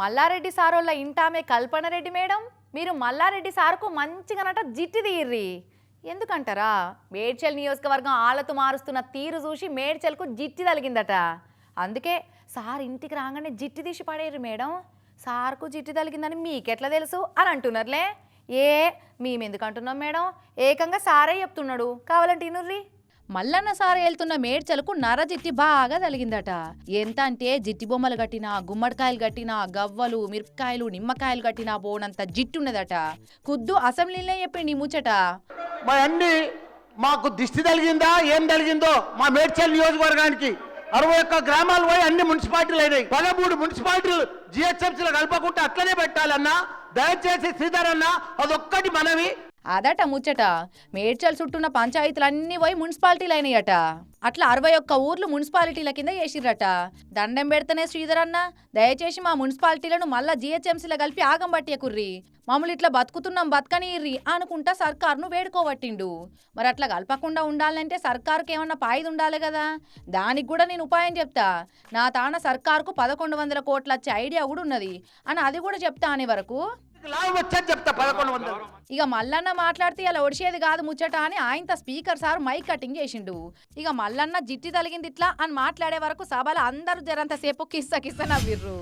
Mallareddy సారోళ్ళ ఇంటామే కల్పనరెడ్డి madam. మీరు మల్లారెడ్డి సార్కు మంచిగానట జిట్టి తీర్రి. ఎందుకంటారా? మేడ్చల్ నియోజకవర్గం ఆలతు మారుస్తున్న తీరు చూసి మేడ్చల్కు జిట్టి తలిగిందట. అందుకే సార్ ఇంటికి రాగానే జిట్టి తీసి పడేరు మేడం. సార్కు జిట్టి తలిగిందని మీకెట్లా తెలుసు? అని అంటున్నారులే. ఏ మేమెందుకు అంటున్నాం మేడం? ఏకంగా సారే చెప్తున్నాడు. కావాలంటే ఇనుర్రీ. మల్లన్న సారే వెళ్తున్న మేడ్చలకు నర జిట్టి బాగా తలిగిందట ఎంత అంటే జిట్టి బొమ్మలు కట్టినా గుమ్మడికాయలు కట్టినా గవ్వలు మిరపకాయలు నిమ్మకాయలు కట్టిన బోనంత జిట్టున్నదట. కుద్దు అసెంబ్లీలో చెప్పిండి ముచ్చట. మా అన్ని మాకు దిష్టి తలిగిందా ఏం తలిగిందో మా మేడ్చల్ నియోజకవర్గానికి. అరవై ఒక్క గ్రామాలు పోయి అన్ని మున్సిపాలిటీలు అయినాయి. పదమూడు మున్సిపాలిటీలు జిహెచ్ఎంసీలో కలపకుండా అట్లనే పెట్టాలన్నా దయచేసి శ్రీధర్ అన్న అదొక్కటి మనవి. అదట ముచ్చట. మేడ్చల్ చుట్టూన్న పంచాయతీలన్నీ పోయి మున్సిపాలిటీలు అయినాయట అట్లా అరవై ఒక్క ఊర్లు మున్సిపాలిటీల కింద చేసిర్రట. దండం పెడితేనే శ్రీధర్ అన్న దయచేసి మా మున్సిపాలిటీలను మళ్ళా జిహెచ్ఎంసీలో కలిపి ఆగం పట్టేకుర్రి మమ్మల్ని ఇట్లా బతుకుతున్నాం బతకనీర్రి అనుకుంటా సర్కారును వేడుకోబట్టిండు. మరి అట్లా కలపకుండా ఉండాలంటే సర్కారుకి ఏమన్నా పాయిది ఉండాలి కదా. దానికి కూడా నేను ఉపాయం చెప్తా. నా తాన సర్కారుకు పదకొండు వందల కోట్ల వచ్చే ఐడియా కూడా ఉన్నది. అని అది కూడా చెప్తా అనే వరకు ఇక మల్లన్న మాట్లాడితే ఇలా ఒడిసేది కాదు ముచ్చట అని ఆయనతో స్పీకర్ సార్ మైక్ కటింగ్ చేసిండు. ఇక మల్లన్న జిట్టి తలిగింది ఇట్లా అని మాట్లాడే వరకు సభలో అందరూ జరంతసేపు కిస్స కిస్స నవ్విర్రు.